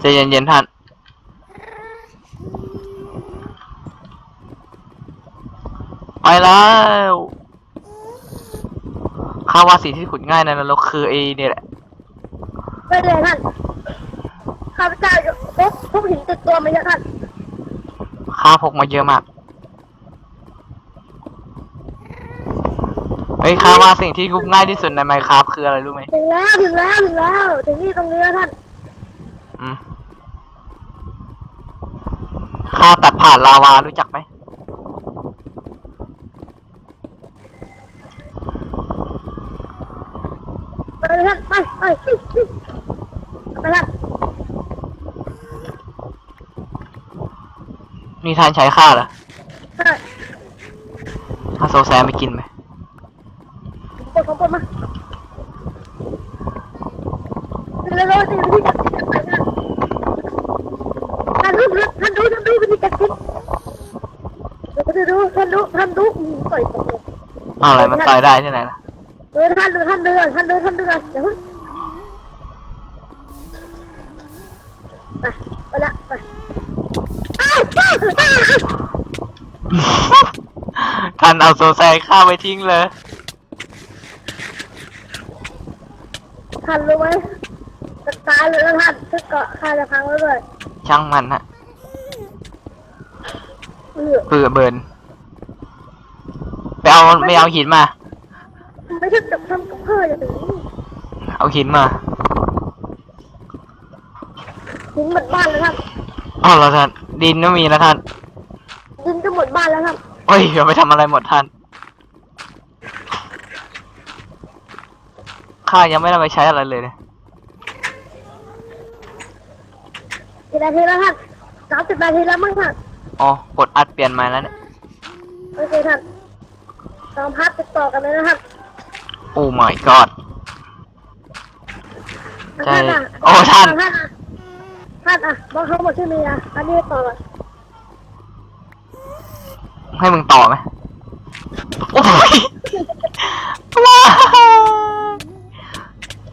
ใจเย็นๆท่าน ไปแล้วข้าว่าสิ่งที่ขุดง่ายในนรกคือไอ้เนี่ยแหละ ไปเลยท่านข้าพเจ้าพกพกหินติดตัวมาเยอะท่านข้าพกมาเยอะมาก เฮ้ยข้าว่าสิ่งที่ขุดง่ายที่สุดในไมครับคืออะไรรู้ไหม ถึงแล้วถึงแล้วถึงแล้วถึงนี่ตรงนี้แล้วท่านอืม ข้าตัดผ่านลาวารู้จักไหมไปเลยท่านไปไปไปท่านนี่ท่านใช้ข้าเหรอใช่ถ้าโซแซมไปกินไหมกดของกดมาเร็วๆสิวิธีการกินไปท่าน ท่านดูท่านดูท่านดูวิการกินท่านดูท่านดูท่านดูต่อยตกอ้าวอะไรมันตายได้ที่ไหนล่ะเออท่านดูท่านดูท่านดูท่านดูเดี๋ยวไปไปละไปท่านเอาโซแซข้าไปทิ้งเลยท่านรู้ไหมจะตายเลยแล้วท่านถ้าเกาะข้าจะพังแล้วด้วย ช่างมันฮะเออเปื่อเบิร์นไปเอาไม่เอาหินมา ไม่ใช่กับทำกับพ่ออย่างนี้เอาหินมาดินหมดบ้านแล้วครับอ๋อแล้วท่านดินก็มีแล้วท่านดินก็หมดบ้านแล้วครับเฮ้ยอย่าไปทำอะไรหมดท่านข้ายังไม่ได้ไปใช้อะไรเลยเนี่ย กี่นาทีแล้วท่านสามสิบนาทีแล้วมั้งท่านอ๋อกดอัดเปลี่ยนใหมาแล้วเนี่ยโอเคท่านสองพัดติดต่อกันเลยนะครับโอ้ my god ใช่ท่านโอ้ท่าน ท่านอะท่านอะบอกเขาหมดที่มีอะอันนี้ต่อก่อนให้มึงต่อไหมโอ้ยว้าย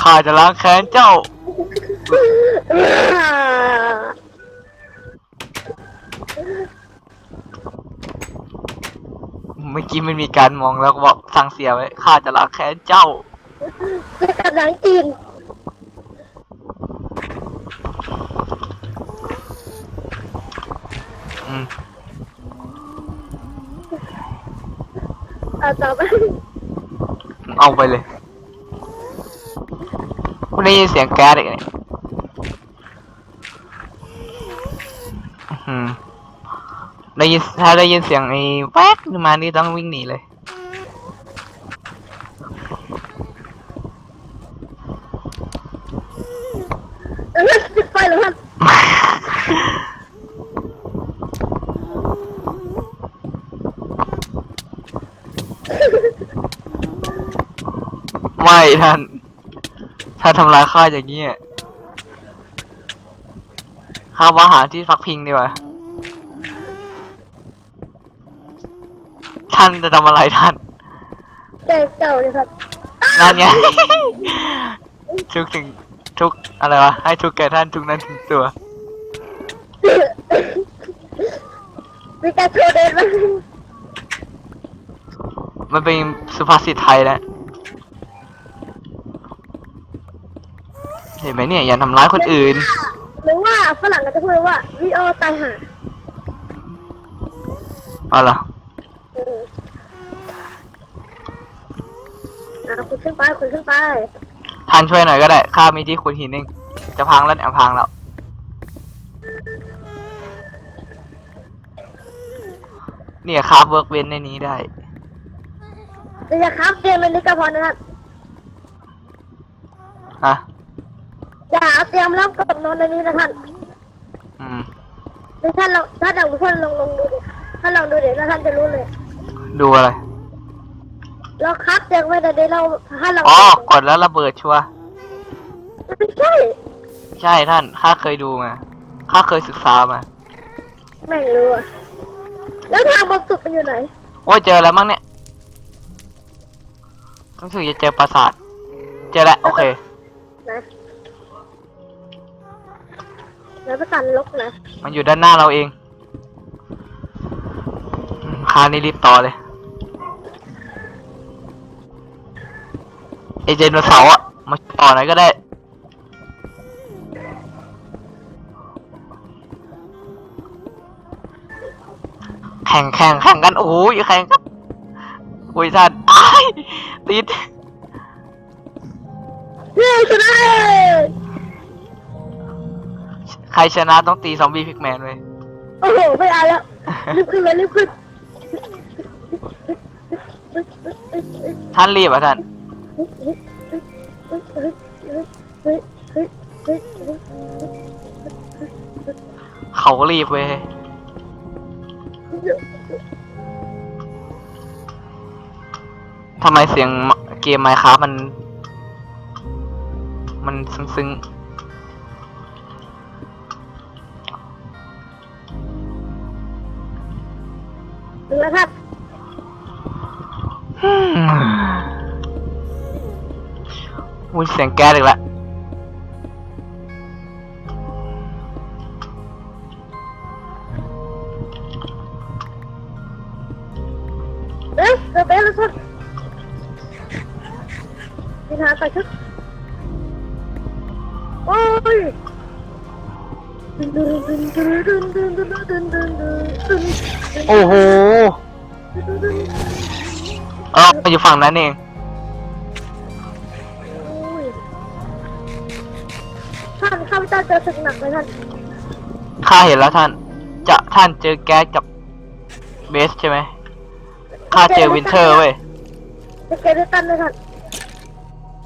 ข้าจะล้างแค้นเจ้า เมื่อกี้มันมีการมองแล้วก็บอกสั่งเสียไว้ข้าจะล้างแค้นเจ้าจะกำลังจีนอืมเอาต่อไปเอาไปเลยคุณได้ยินเสียงแก๊สอีกเนี่ยอื้อหือ ได้ยินถ้าได้ยินเสียงไอ้แป๊กมานี่ต้องวิ่งหนีเลย เออติดไฟแล้วท่าไม่ท่าน ถ้าทำร้ายข้าอย่างนี้ยข้าว่าหาที่พักพิงดีกว่า ท่านจะทำอะไรท่านแกเก่าเลยครับนั่นไง ทุกถึงทุกอะไรวะ ให้ทุกแก่ท่านทุกนั้นถึงตัวมีการโชว์เดินมามันเป็นสุภาษิตไทยแล้วเห็นไหมเนี่ย อย่าทำร้ายคนอื่น หรือว่าฝรั่งก็จะพูดว่าวิโอตายห่าเอาเหรอ เอออะคุณ ขึ้นไปคุณขึ้นไปท่านช่วยหน่อยก็ได้ข้ามีที่ขุดหินเองจะพังแล้วเนี่ยพังแล้ว เนี่ยคราฟเวิร์กเวนในนี้ได้เดี๋ยวจะครับเกมเป็นนิกาพรนะครับฮะอย่าเอาเตรียมรับกับนอนในนี้นะท่านอืมเดี๋ยวท่านลองท่านลองท่านลองลองดูดิท่านลองดูดิแล้วท่านจะรู้เลย ดูอะไร เราครับเตียงไว้แต่เดี๋ยวเราท่านลองอ๋อกดแล้วระเบิดชัวร์ไม่ใช่ใช่ท่านข้าเคยดูมาข้าเคยศึกษามา ไม่รู้อะแล้วทางบนสุดมันอยู่ไหน โอ้ยเจอแล้วมั้งเนี่ยรู้สึกจะเจอปราสาท เจอแล้วโอเคนะแล้วประกันลกนะ มันอยู่ด้านหน้าเราเองอืมคราวนี้รีบต่อเลย ไอเจนเสาร์อะมาต่อหน่อยก็ได้ แข่งแข่งแข่งกัน โอ้ยแข่งกันโอ้ยท่านอ้ายติดเย้ชนะเลยใครชนะต้องตีซอมบี้พิกแมนเลยโอ้โหไม่เอาแล้วรีบขึ้นเลยรีบขึ้นท่านรีบอะท่าน เขารีบเว้ยทำไมเสียงเกมไมค์ครับมัน มันซึ้งถึงแล้วครับ มุ้ยเสียงแก๊สอีกแล้วเอ๊ะเธอเป็นอะไรสักพี่ทาใส่ชุดโอ้โอ้โห เอออยู่ฝั่งนั้นเอง ท่านข้าพเจ้าเจอศึกหนักเลยท่านข้าเห็นแล้วท่าน จะท่านเจอแก๊สกับเบสใช่ไหมข้าเจอวินเทอร์เว้ยจะเกลิตันเลยท่าน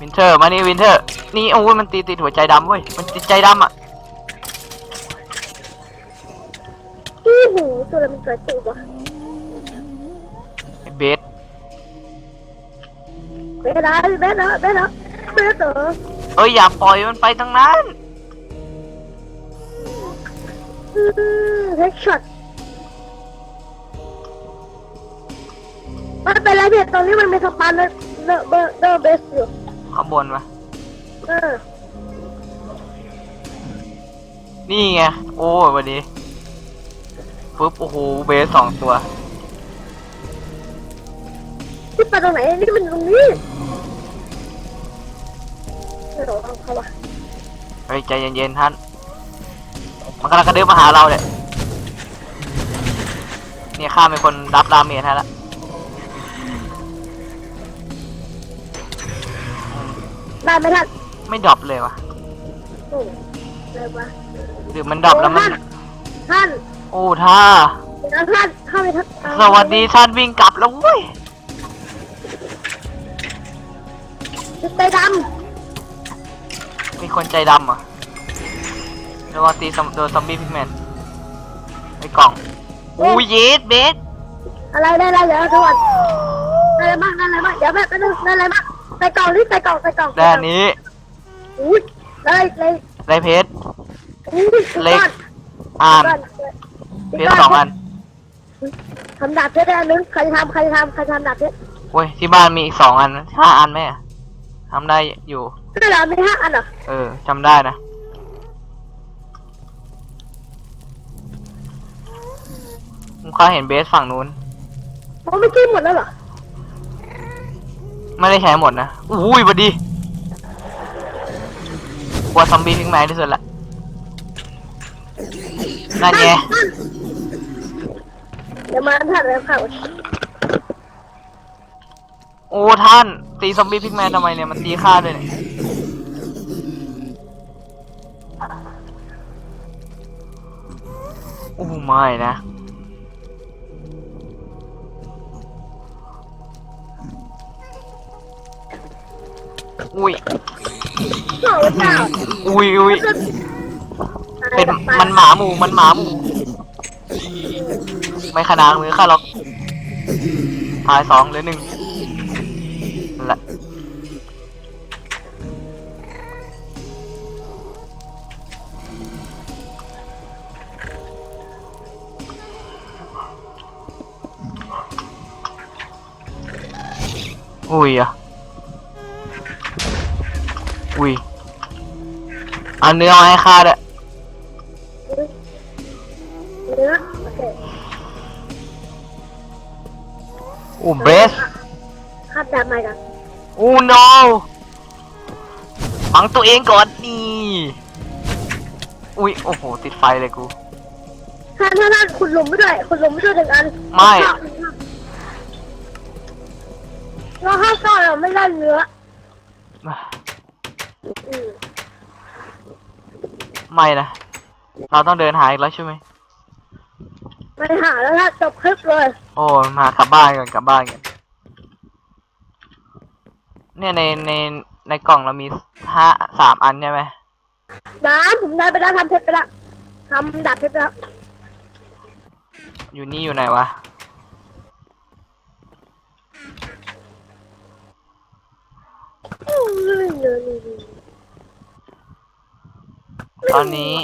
วินเทอร์มานี่วินเทอร์ นี่โอ้ยมันตีติดหัวใจดำเว้ย มันติดใจดำอะขี้หูตัวอะไรมันเกิดตูวะไอ้เบสเบสนะเบสนะเบสนะเบสเหรอเอ้ยอย่าปล่อยมันไปทั้งนั้น เฮดช็อตไม่เป็นไรเพียตอนนี้มันมีสปานเนอร์เนอร์เบอร์เนอร์เบสอยู่ข้างบนวะเออนี่ไง โอ้ยวันนี้ปึ๊บโอ้โหเบสสองตัว ที่ไปตรงไหนนี่มันตรงนี้ไม่รู้เอาเขาวะเฮ้ยใจเย็นๆท่าน มันกำลังกระเดินมาหาเราเนี่ยเนี่ยข้าเป็นคนรับดาเมจให้ละได้ไหมท่านไม่ดรอปเลยวะโอ้อะไรวะหรือมันดรอปแล้วมันท่านโอ้ท่าท่านท่านเข้าไปท่านสวัสดีท่านวิ่งกลับแล้วเว้ยจุดใจดมีคนใจดำเหรอ่ะเดี๋ยวว่าตีซอมโดนซอมบี้พิกแมนไอ้กล่องอู้ยเยสเบสำอะไรได้อะไรเดี๋ยวทุกคนได้อะไรบ้างได้อะไรบ้างเดี๋ยวแบบไปดูได้อะไรบ้างใส่กล่องนี่ใส่กล่องใส่กล่องด้านนี้อุ้ยได้เลยได้เพชรอุ้ยสุดเล็ยกอดอ่านสุดยอดเพชรสองอันทำดาบเพชรได้อันนึงใครจะทำใครจะทำใครจะทำดาบเพชรเว้ยที่บ้านมีอีกสองอันห้าอันไหมอะทำได้อยู่ได้เหรอมีห้าอันเหรอเออจำได้นะ ผมเคยเห็นเบสฝั่งนู้นผมไม่กินหมดแล้วเหรอไม่ได้ใช้หมดนะอุ้ยบัดดีกลัวซอมบี้พิกแมนที่สุดละนั่นไงท่านเดี๋ยวมาท่านแล้วค่ะโอ้ท่านตีซอมบี้พิกแมนทำไมเนี่ยมันตีฆ่าด้วยเนี่ยโอ้ไม่นะ อุ้ยเจ้าเจ้าอุ้ยอุ้ยเป็นมันหมาหมูมันหมาหมูไม่ขนาดมือข้าหรอกตายสองเหรือหนึ่งนั่นแหละอุ้ยอะ อุ้ยเอาเนื้อมาให้ข้าด้วยเนื้อโอเคโอ้เบสคาดดาบใหม่กันโอ้ no ฝังตัวเองก่อนนี่อุ้ยโอ้โห ติดไฟเลยกูถ้าถ้าถ้าขุดหลุมไม่ด้วยขุดหลุมไม่ด้วยหนึ่งอันไม่ เราห้าก้อนเราไม่ได้เนื้ออืม ไม่นะ เราต้องเดินหาอีกแล้วใช่ไหม ไม่หาแล้วนะจบคลิปเลยโอ้มากลับบ้านกันกลับบ้านกันเนี่ยในในในกล่องเรามีห้าสามอันใช่ไหมน้ำผมได้ไปแล้วทำเพชรไปแล้วทำดาบเพชรไปแล้วอยู่นี่อยู่ไหนวะ อืมนี่นี่นี่นี่ ตอนนี้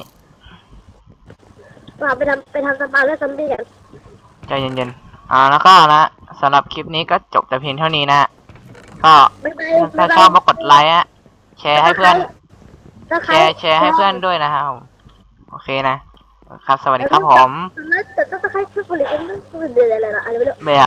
เราไปทำไปทำสปาแล้วซัมบี้กันใจเย็นๆอ่าแล้วก็นะสำหรับคลิปนี้ก็จบแต่เพียงเท่านี้นะ ก็ไม่ไปถ้าชอบก็กดไลค์ฮะแชร์ให้เพื่อนถ้าใคแชรร์แชร์ให้เพื่อนด้วยนะครับโอเคนะ ครับ สวัสดีครับผมแต่ถ้าใครช่วยผลิตเองต้องผลิตอะไรนะอะไรไม่รู้เบีย